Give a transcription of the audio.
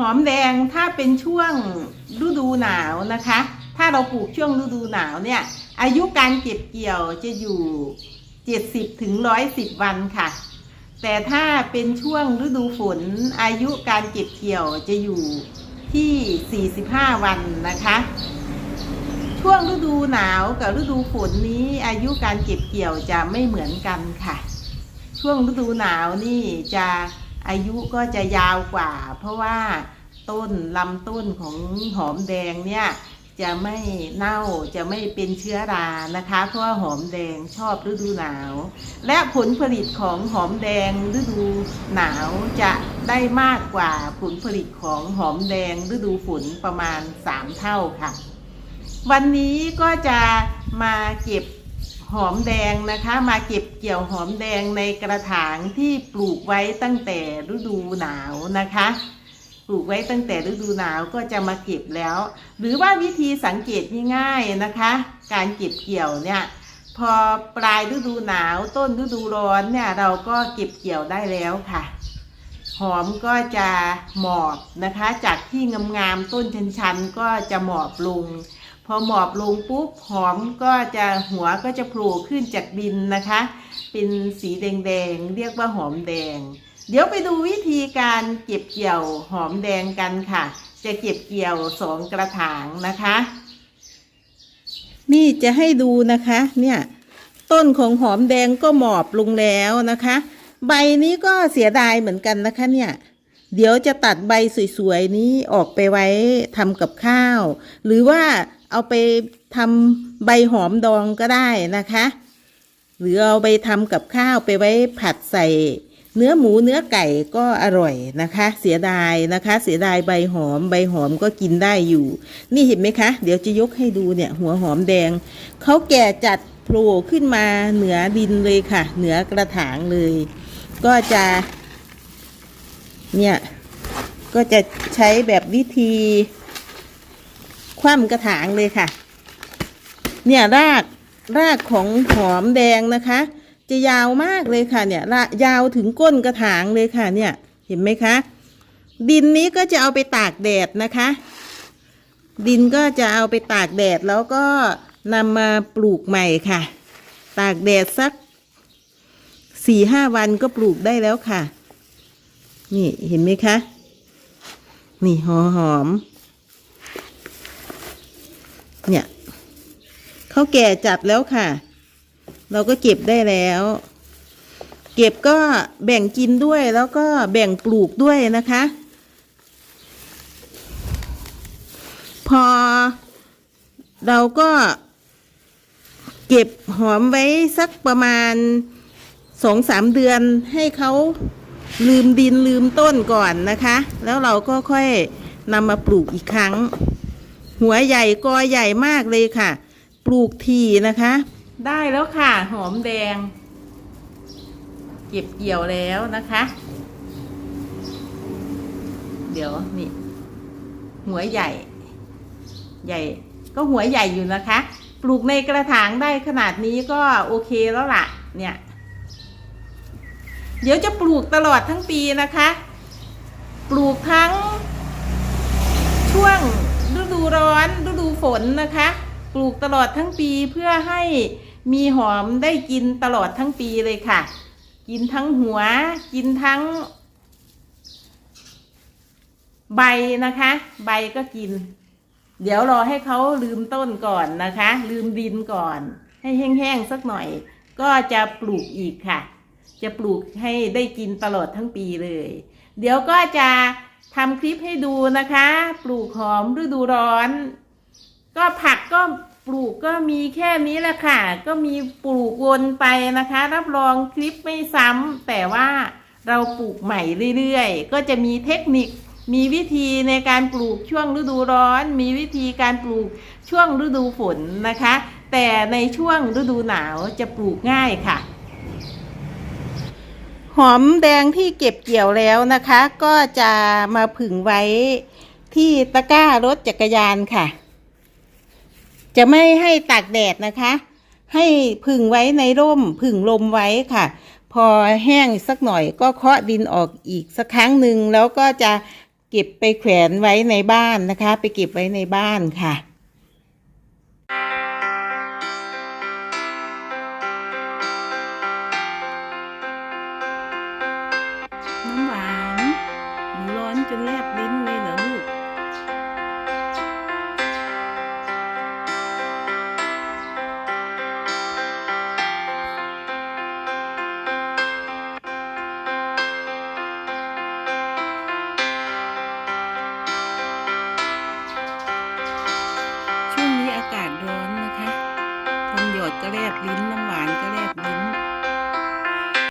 หอมแดงถ้าเป็นช่วงฤดูหนาวนะคะ ถ้าเราปลูกช่วงฤดูหนาวเนี่ย อายุการเก็บเกี่ยวจะอยู่ 70ถึง110 วันค่ะ แต่ถ้าเป็นช่วงฤดูฝนอายุการเก็บเกี่ยวจะอยู่ที่ 45 วันนะคะ ช่วงฤดูหนาวกับฤดูฝนนี้อายุการเก็บเกี่ยวจะไม่เหมือนกันค่ะ ช่วงฤดูหนาวนี่จะ อายุก็จะยาวกว่า เพราะว่าต้นลำต้นของหอมแดงเนี่ยจะไม่เน่าจะไม่เป็นเชื้อรานะคะ เพราะว่าหอมแดงชอบฤดูหนาว และผลผลิตของหอมแดงฤดูหนาวจะได้มากกว่าผลผลิตของหอมแดงฤดูฝนประมาณ 3 เท่าค่ะ วันนี้ก็จะมาเก็บ หอมแดงนะคะ มาเก็บเกี่ยวหอมแดงในกระถางที่ปลูกไว้ตั้งแต่ฤดูหนาวนะคะ ปลูกไว้ตั้งแต่ฤดูหนาวก็จะมาเก็บแล้ว หรือว่าวิธีสังเกตง่ายๆนะคะ การเก็บเกี่ยวเนี่ยพอปลายฤดูหนาวต้นฤดูร้อนเนี่ยเราก็เก็บเกี่ยวได้แล้วค่ะ หอมก็จะหมอบนะคะ จากที่งามๆต้นชันๆก็จะหมอบลง พอหมอบลงปุ๊บหอมก็จะหัวก็จะโผล่ขึ้นจากดินนะคะ เป็นสีแดงๆ เรียกว่าหอมแดง เดี๋ยวไปดูวิธีการเก็บเกี่ยวหอมแดงกันค่ะ จะเก็บเกี่ยวสองกระถางนะคะ นี่จะให้ดูนะคะ เนี่ยต้นของหอมแดงก็หมอบลงแล้วนะคะ ใบนี้ก็เสียดายเหมือนกันนะคะเนี่ยเดี๋ยวจะตัดใบสวยๆนี้ออกไปไว้ทำกับข้าว หรือว่า เอาไปทำใบหอมดองก็ได้นะคะ หรือเอาไปทำกับข้าวไปไว้ผัดใส่เนื้อหมูเนื้อไก่ก็อร่อยนะคะ เสียดายนะคะ เสียดายใบหอม ใบหอมก็กินได้อยู่ นี่เห็นไหมคะ เดี๋ยวจะยกให้ดูเนี่ยหัวหอมแดงเขาแก่จัดโผล่ขึ้นมาเหนือดินเลยค่ะ เหนือกระถางเลย ก็จะ เนี่ย ก็จะใช้แบบวิธี คว่ำกระถางเลยค่ะ เนี่ยรากรากของหอมแดงนะคะ จะยาวมากเลยค่ะ เนี่ยยาวถึงก้นกระถางเลยค่ะ เนี่ย เห็นไหมคะ ดินนี้ก็จะเอาไปตากแดดนะคะ ดินก็จะเอาไปตากแดดแล้วก็นำมาปลูกใหม่ค่ะ ตากแดดสักสี่ห้าวันก็ปลูกได้แล้วค่ะ นี่เห็นไหมคะ นี่หอหอม เนี่ยเขาแก่จัดแล้วค่ะ เราก็เก็บได้แล้ว เก็บก็แบ่งกินด้วยแล้วก็แบ่งปลูกด้วยนะคะ พอ เราก็เก็บหอมไว้สักประมาณสองสามเดือนให้เขาลืมดินลืมต้นก่อนนะคะ แล้วเราก็ค่อยนำมาปลูกอีกครั้ง หัวใหญ่กอใหญ่มากเลยค่ะ ปลูกทีนะคะ ได้แล้วค่ะ หอมแดง เก็บเกี่ยวแล้วนะคะ เดี๋ยวนี่ หัวใหญ่ ใหญ่ ก็หัวใหญ่อยู่นะคะ ปลูกในกระถางได้ขนาดนี้ก็โอเคแล้วล่ะ เนี่ย เดี๋ยวจะปลูกตลอดทั้งปีนะคะ ปลูกทั้งช่วง ดูร้อนฤดูฝนนะคะ ปลูกตลอดทั้งปีเพื่อให้มีหอมได้กินตลอดทั้งปีเลยค่ะ กินทั้งหัว กินทั้ง ใบนะคะ ใบก็กิน เดี๋ยวรอให้เขาลืมต้นก่อนนะคะ ลืมดินก่อน ให้แห้งๆสักหน่อย ก็จะปลูกอีกค่ะ จะปลูกให้ได้กินตลอดทั้งปีเลย เดี๋ยวก็จะ ทำคลิปให้ดูนะคะ ปลูกหอมฤดูร้อน ก็ผักก็ปลูกก็มีแค่นี้แหละค่ะ ก็มีปลูกวนไปนะคะ รับรองคลิปไม่ซ้ำแต่ว่าเราปลูกใหม่เรื่อยๆ ก็จะมีเทคนิค มีวิธีในการปลูกช่วงฤดูร้อน มีวิธีการปลูกช่วงฤดูฝนนะคะ แต่ในช่วงฤดูหนาวจะปลูกง่ายค่ะ หอมแดงที่เก็บเกี่ยวแล้วนะคะ ก็จะมาผึ่งไว้ที่ตะกร้ารถจักรยานค่ะ จะไม่ให้ตากแดดนะคะ ให้ผึ่งไว้ในร่มผึ่งลมไว้ค่ะ พอแห้งสักหน่อยก็เคาะดินออกอีกสักครั้งหนึ่งแล้วก็จะเก็บไปแขวนไว้ในบ้านนะคะ ไปเก็บไว้ในบ้านค่ะ ดก็แลบลิ้นน้ำหวานก็แลบลิ้น